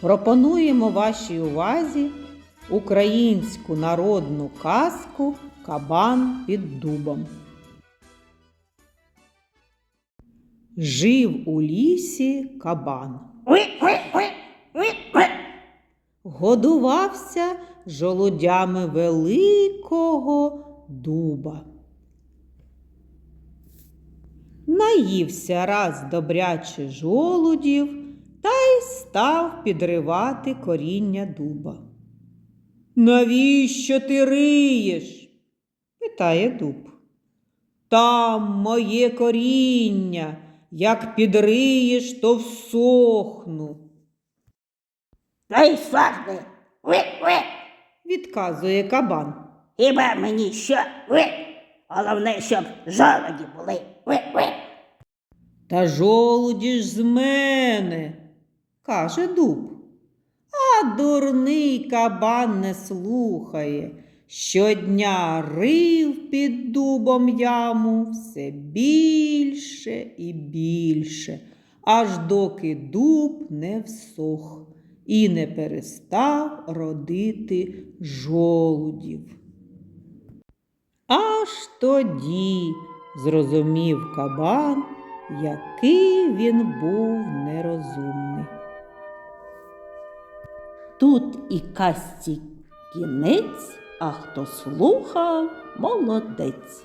пропонуємо вашій увазі українську народну казку Кабан під дубом. Жив у лісі кабан. Годувався жолудями великого дуба. Наївся раз добряче жолудів став підривати коріння дуба. Навіщо ти риєш? питає дуб. Там моє коріння, як підриєш, то всохну, Та й ви. відказує кабан. Хіба мені що? Ви. Головне, щоб жолоді були. Ви, ви. Та жолуді ж з мене, каже дуб. А дурний кабан не слухає. Щодня рив під дубом яму все більше і більше, аж доки дуб не всох і не перестав родити жолудів. Аж тоді зрозумів кабан, який він був нерозумний. Тут і казці кінець, а хто слухав, молодець.